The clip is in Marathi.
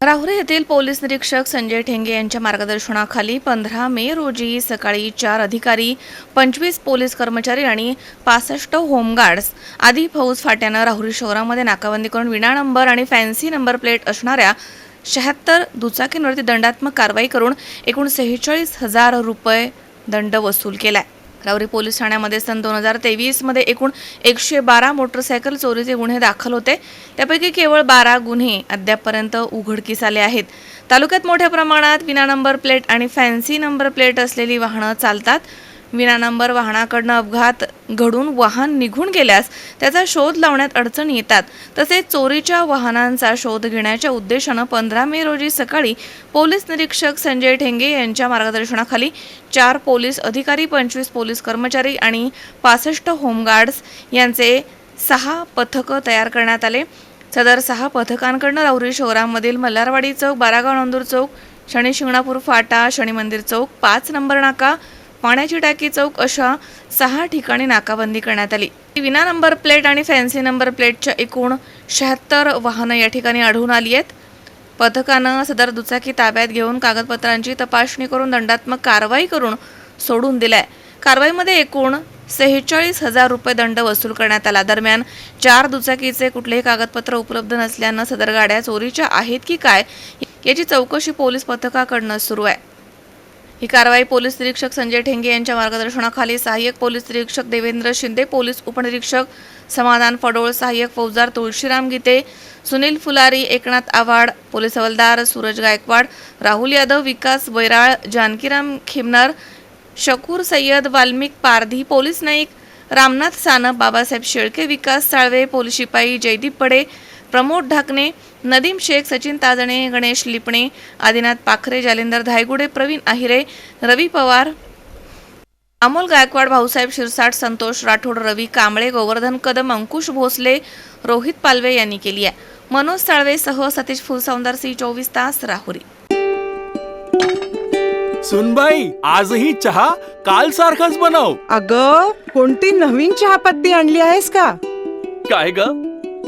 राहुरी येथील पोलीस निरीक्षक संजय ठेंगे यांच्या मार्गदर्शनाखाली पंधरा मे रोजी सकाळी चार अधिकारी पंचवीस पोलीस कर्मचारी आणि पासष्ट होमगार्ड्स आदी फौज फाट्यानं राहुरी शहरामध्ये नाकाबंदी करून विना नंबर आणि फॅन्सी नंबर प्लेट असणाऱ्या शहात्तर दुचाकींवरती दंडात्मक कारवाई करून एकूण सेहेचाळीस हजार रुपये दंड वसूल केला आहे राऊरी पोलीस ठाण्यामध्ये सन दोन हजार तेवीसमध्ये एकूण एकशे बारा मोटरसायकल चोरीचे गुन्हे दाखल होते. त्यापैकी केवळ बारा गुन्हे अद्यापपर्यंत उघडकीस आले आहेत. तालुक्यात मोठ्या प्रमाणात विना नंबर प्लेट आणि फॅन्सी नंबर प्लेट असलेली वाहनं चालतात. विना नंबर वाहनाकडनं अपघात घडून वाहन निघून गेल्यास त्याचा शोध लावण्यात अडचणी येतात. तसेच चोरीच्या वाहनांचा शोध घेण्याच्या उद्देशानं पंधरा मे रोजी सकाळी पोलीस निरीक्षक संजय ठेंगे यांच्या मार्गदर्शनाखाली चार पोलीस अधिकारी पंचवीस पोलीस कर्मचारी आणि पासष्ट होमगार्ड्स यांचे सहा पथकं तयार करण्यात आले. सदर सहा पथकांकडनं राहुरी शहरामधील मल्हारवाडी चौक बारागाव नंदूर चौक शनी शिंगणापूर फाटा शनी मंदिर चौक पाच नंबर नाका पाण्याची टाकी चौक अशा सहा ठिकाणी नाकाबंदी करण्यात आली. विना नंबर प्लेट आणि फॅन्सी नंबर प्लेटच्या एकूण शहात्तर वाहनं या ठिकाणी आढळून आली आहेत. पथकानं सदर दुचाकी ताब्यात घेऊन कागदपत्रांची तपासणी करून दंडात्मक कारवाई करून सोडून दिलाय. कारवाईमध्ये एकूण सेहेचाळीस हजार रुपये दंड वसूल करण्यात आला. दरम्यान चार दुचाकीचे कुठलेही कागदपत्र उपलब्ध नसल्यानं सदर गाड्या चोरीच्या आहेत की काय याची चौकशी पोलीस पथकाकडनं सुरू आहे. ही कारवाई पोलीस निरीक्षक संजय ठेंगे यांच्या मार्गदर्शनाखाली सहाय्यक पोलीस निरीक्षक देवेंद्र शिंदे पोलीस उपनिरीक्षक समाधान फडोळ सहाय्यक फौजदार तुळशीराम गीते सुनील फुलारी एकनाथ आव्हाड पोलीस हवालदार सूरज गायकवाड राहुल यादव विकास बैराळ जानकीराम खिमनर शकूर सय्यद वाल्मिक पारधी पोलीस नाईक रामनाथ सानप बाबासाहेब शेळके विकास साळवे पोलीस शिपाई जयदीप पडे प्रमोद ढाकणे नदीम शेख सचिन ताजणे गणेश लिपणे आदिनाथ पाखरे जालिंदर धायगुडे प्रवीण आहिरे रवी पवार अमोल गायकवाड भाऊसाहेब शिरसाट संतोष राठोड रवी कांबळे गोवर्धन कदम अंकुश भोसले रोहित पालवे यांनी केली आहे. मनोज साळवेसह सतीश फुलसौंदर सी चोवीस तास राहुरी. सुनबाई आजही चहा काल सारखाच बनव. अग कोणती नवीन चहापत्ती आणली आहेस का? काय ग?